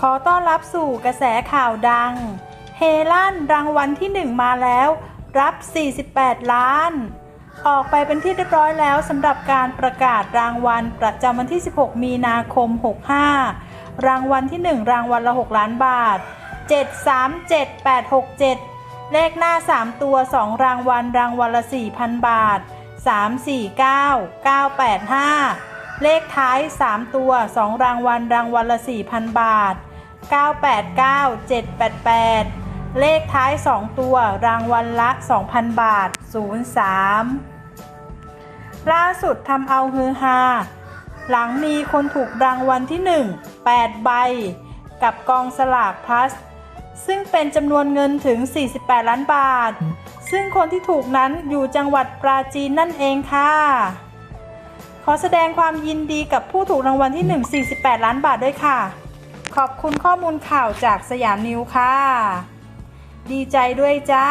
ขอต้อนรับสู่กระแสข่าวดัง เฮลั่นรางวัลที่ 1 มาแล้ว รับ 48 ล้าน ออกไปเป็นที่เรียบร้อยแล้วสำหรับการประกาศรางวัลประจำวันที่ 16 มีนาคม 65 รางวัลที่ 1 รางวัลละ 6 ล้านบาท 737867 เลขหน้า 3 ตัว 2 รางวัลรางวัลละ 4,000 บาท 349 985 เลขท้าย 3 ตัว 2 รางวัล รางวัลละ 4,000 บาท 989 788 เลขท้าย 2 ตัว รางวัลละ 2,000 บาท 03 ล่าสุดทำเอาฮือฮา หลังมีคนถูกรางวัลที่ 1 8 ใบ กับกองสลากพลัส ซึ่งเป็นจำนวนเงินถึง 48 ล้านบาท ซึ่งคนที่ถูกนั้นอยู่จังหวัดปราจีนนั่นเองค่ะ ขอแสดงความยินดีกับผู้ถูกรางวัลที่ 1 48 ล้านบาทด้วยค่ะ ขอบคุณข้อมูลข่าวจากสยามนิวค่ะ ดีใจด้วยจ้า